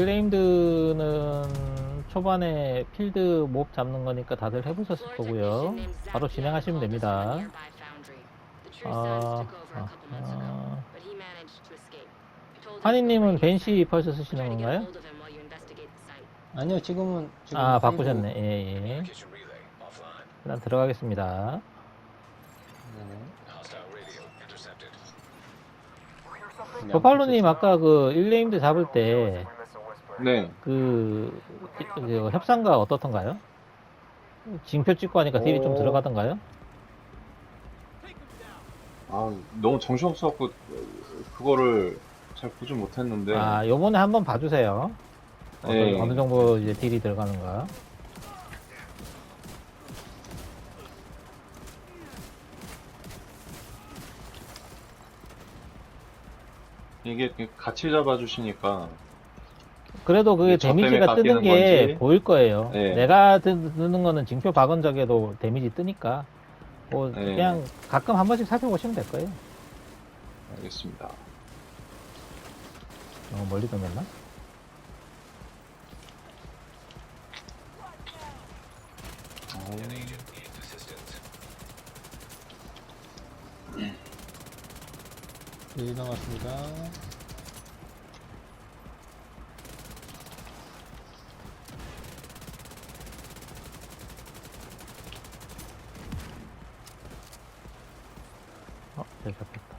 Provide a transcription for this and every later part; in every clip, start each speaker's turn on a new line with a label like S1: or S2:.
S1: 1레임드는 초반에 필드 몹 잡는 거니까 다들 해보셨을 거고요. 바로 진행하시면 됩니다. 아, 아, 아. 하니님은 벤시 펄스 쓰시는 건가요?
S2: 아니요, 지금은. 지금
S1: 아, 바꾸셨네. 예, 예. 일단 들어가겠습니다.
S2: 네. 그냥
S1: 버팔로님 아까 그 1레임드 잡을 때
S2: 네.
S1: 그, 그 협상가 어떻던가요? 징표 찍고 하니까 딜이 좀
S2: 오.
S1: 들어가던가요?
S2: 아, 너무 정신없어갖고, 그거를 잘 보지 못했는데.
S1: 아, 요번에 한번 봐주세요. 어떤-
S2: 네.
S1: 어느 정도 이제 딜이 들어가는가.
S2: 이게 같이 잡아주시니까.
S1: 그래도 그게
S2: 이게 저 때문에
S1: 데미지가 뜨는
S2: 깎이는
S1: 게
S2: 건지.
S1: 보일 거예요.
S2: 네.
S1: 내가 드- 드는 거는 징표 박은 적에도 데미지 뜨니까. 뭐
S2: 네.
S1: 그냥 가끔 한 번씩 살펴보시면 될 거예요.
S2: 알겠습니다.
S1: 너무 멀리 던졌나?
S2: 어,
S3: needs assistance.
S2: 일 나왔습니다.
S1: 어, 잘 잡혔다.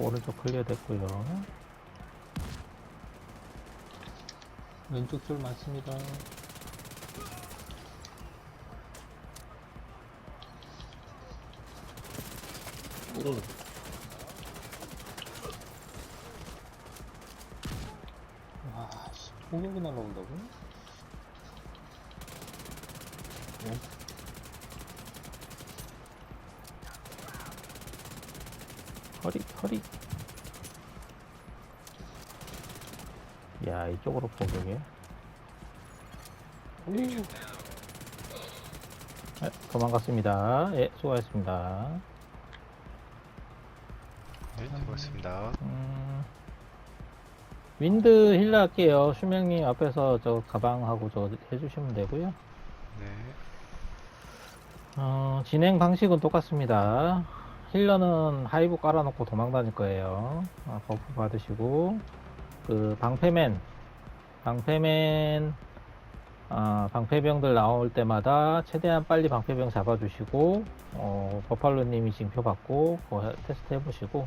S1: 오른쪽 클리어 됐고요.
S2: 왼쪽 줄 맞습니다. 오. 와, 씨, 폭력이 날라온다고? 네.
S1: 허리, 허리. 야, 이쪽으로 포격해. 네, 도망갔습니다. 예, 수고하셨습니다.
S4: 네, 수고하셨습니다.
S1: 음, 윈드 힐러 할게요. 슈명님 앞에서 저 가방하고 저 해주시면 되고요.
S4: 네.
S1: 어, 진행 방식은 똑같습니다. 힐러는 하이브 깔아놓고 도망 다닐 거예요. 아, 버프 받으시고, 그, 방패맨, 방패맨, 아, 방패병들 나올 때마다 최대한 빨리 방패병 잡아주시고, 어, 버팔로님이 징표 받고, 그거 해- 테스트 해보시고,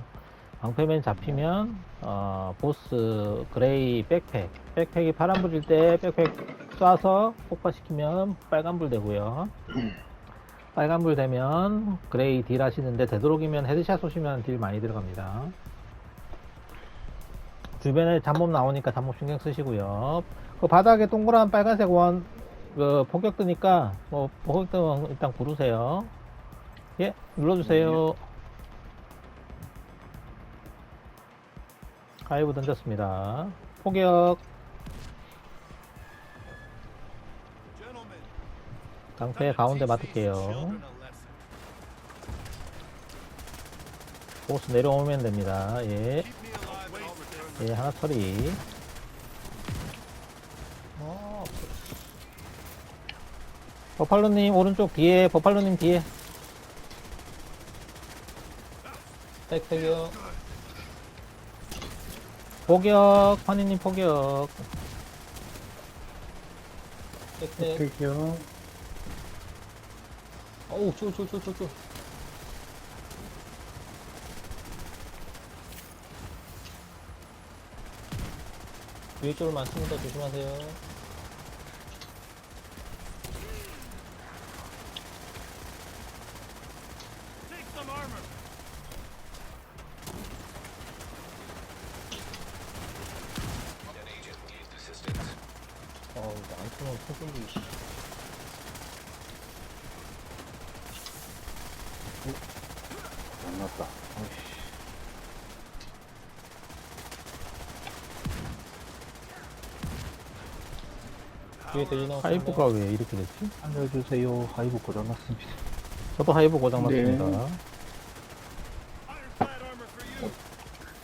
S1: 방패맨 잡히면, 어, 보스 그레이 백팩, 백팩이 파란불일 때 백팩 쏴서 폭파시키면 빨간불 되고요. 빨간불 되면 그레이 딜 하시는데 되도록이면 헤드샷 쏘시면 딜 많이 들어갑니다. 주변에 잡몹 나오니까 잡몹 신경 쓰시고요. 그 바닥에 동그란 빨간색 원, 그 폭격 뜨니까 뭐 폭격 뜨면 일단 구르세요. 예, 눌러주세요. 가이브 던졌습니다. 폭격. 강패 가운데 맡을게요. 보스 내려오면 됩니다. 예. 예, 하나 처리. 어, 버팔로님 오른쪽 뒤에, 버팔로님 뒤에.
S2: 백팩이요.
S1: 포격, 환희님 포격.
S2: 백팩.
S5: 백팩이요.
S2: 어우, 쪼. 위에 쪽을 많습니다. 조심하세요. 어우, 나한테는 폭격이, 씨.
S5: 안 났다. 어이씨.
S2: 뒤에?
S1: 하이브가 왜 이렇게 됐지?
S5: 알려주세요. 하이브 고장났습니다.
S1: 저도 하이브 고장
S5: 네.
S1: 났습니다.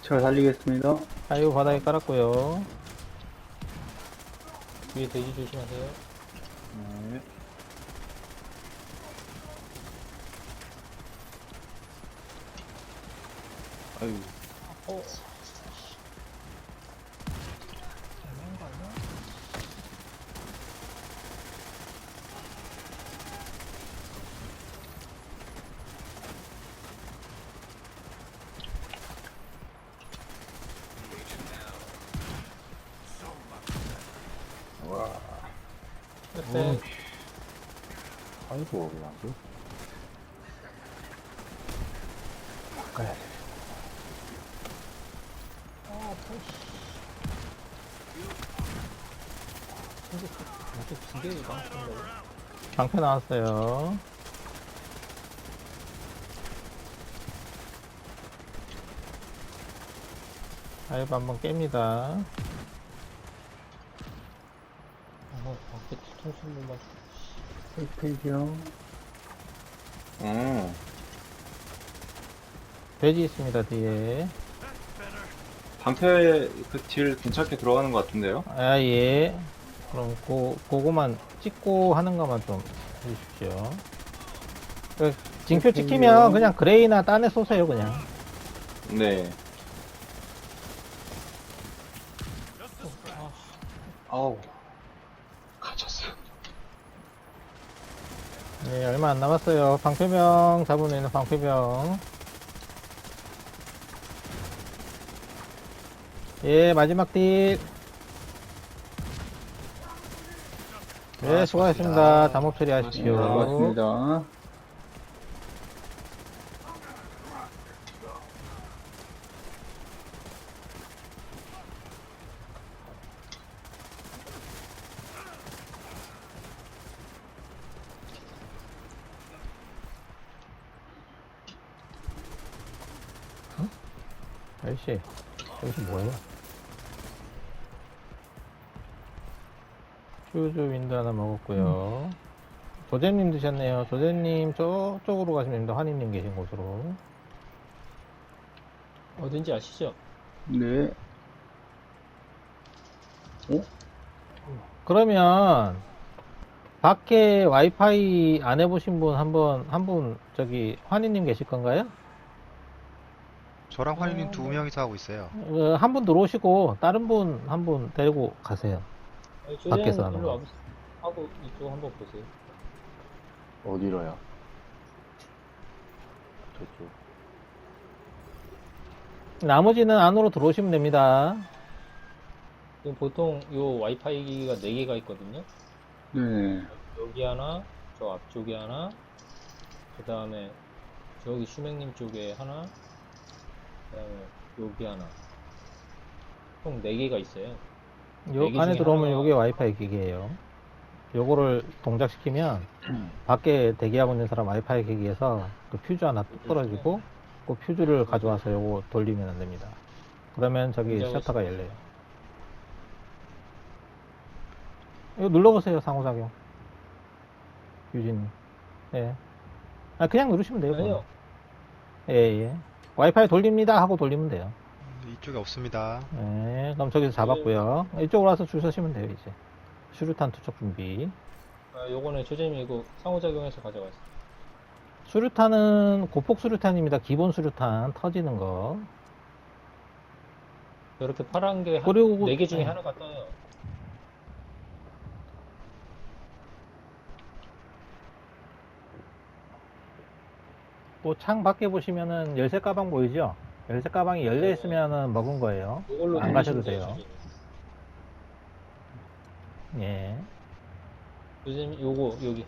S5: 제가 살리겠습니다.
S1: 하이브 바닥에 깔았고요.
S2: 뒤에 돼지 조심하세요.
S5: 네. 아유,
S2: 어. 네.
S5: 아이고, 왜안 돼? 바꿔야 돼.
S2: 이렇게 두개 망친다고.
S1: 방패 나왔어요. 하이브 한번 깹니다.
S2: 아, 밖에 통신물만.
S5: 1페이지요. 어,
S1: 돼지 있습니다, 뒤에.
S6: 방패 그딜 괜찮게 들어가는 것 같은데요?
S1: 아, 예. 그럼 고, 그거만 찍고 하는 것만 좀 해주십시오. 그 징표 찍히면 그냥 그레이나 딴에 쏘세요, 그냥.
S6: 네.
S5: 아우.
S1: 네, 얼마 안 남았어요. 방패병 잡으면 있는 방패병. 예, 마지막 딜. 네,
S4: 아,
S1: 수고하셨습니다. 잠업 처리하십시오.
S6: 네,
S5: 고맙습니다.
S1: 아저씨, 여기서 뭐예요? 슈즈 윈드 하나 먹었고요. 조제님 드셨네요. 조제님 저쪽으로 가시면 됩니다. 환희님 계신 곳으로.
S2: 어딘지 아시죠?
S5: 네.
S1: 그러면 밖에 와이파이 안 해보신 분 한 번, 한 분 저기 환희님 계실 건가요?
S4: 저랑 환희님 두 명이서 하고 있어요.
S1: 어, 한분 들어오시고 다른 분 한 분 데리고 가세요.
S2: 아니,
S1: 밖에서 하는
S2: 일로
S1: 거.
S2: 와보세요. 하고 이쪽 한번 보세요.
S5: 어디로요? 저쪽.
S1: 나머지는 안으로 들어오시면 됩니다.
S2: 지금 보통 요 와이파이 기기가 4개가 있거든요.
S5: 네.
S2: 여기 하나, 저 앞쪽에 하나, 그 다음에 저기 슈맹님 쪽에 하나, 그 다음에 여기 하나. 총 4개가 있어요. 요네개
S1: 안에 들어오면 요게 와이파이 기기예요. 요거를 동작시키면 밖에 대기하고 있는 사람 와이파이 기기에서 그 퓨즈 하나 뚝 떨어지고 그 퓨즈를 가져와서 요거 돌리면 안 됩니다. 그러면 저기 셔터가 열려요. 이거 눌러보세요 상호작용. 유진님. 예. 아 그냥 누르시면 돼요.
S2: 아니요.
S1: 그건. 예 예. 와이파이 돌립니다 하고 돌리면 돼요.
S4: 이쪽에 없습니다.
S1: 네, 그럼 저기서 잡았고요. 이쪽으로 와서 줄 서시면 돼요, 이제. 수류탄 투척 준비.
S2: 아, 요거는 이거 상호작용해서 가져갔어요.
S1: 수류탄은 고폭 수류탄입니다. 기본 수류탄 터지는 거.
S2: 이렇게 파란 게
S1: 그리고
S2: 4개 중에
S1: 네.
S2: 하나가 떠요.
S1: 또창 밖에 보시면은 열쇠 가방 보이죠? 열쇠 가방이 열려 있으면은 먹은 거예요.
S2: 이걸로
S1: 안 가셔도 돼요. 예.
S2: 조제님 요거 여기.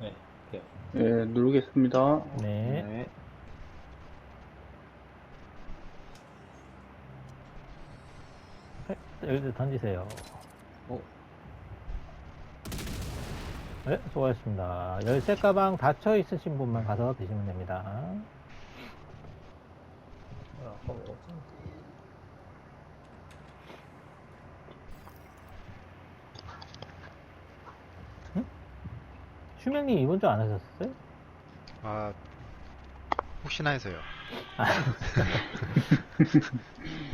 S2: 네, 이렇게요.
S5: 네, 누르겠습니다.
S1: 네. 열쇠 던지세요.
S6: 어.
S1: 네, 수고하셨습니다. 열쇠 가방 닫혀 있으신 분만 가서 드시면 됩니다.
S2: 아, 아까 먹었지?
S1: 슈명님 이번 주 안 하셨어요?
S4: 아, 혹시나 해서요.
S1: 음.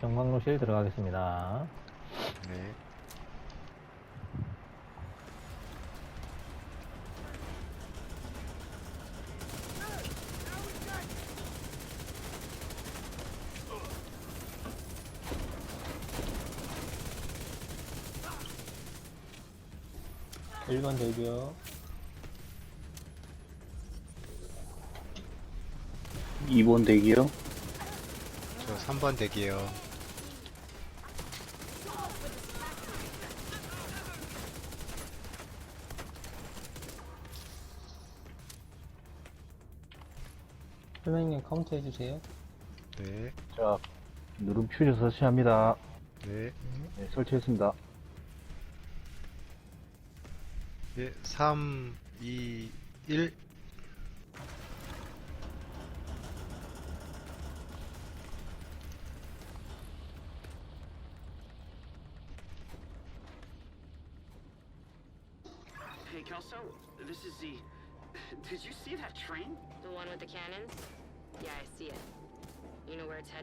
S1: 경광로실 들어가겠습니다.
S4: 네.
S2: 일반 대기요.
S5: 2번 대기요.
S4: 저 3번 대기요.
S2: 슈맹님 카운트 해주세요.
S4: 네.
S5: 자, 누름 퓨즈 설치합니다.
S4: 네.
S5: 네, 설치했습니다.
S4: 예, 3, 2, 1.
S7: Kelso, this is the. Did you see that train?
S8: The one with the cannons? Yeah, I see it. You know where it's headed?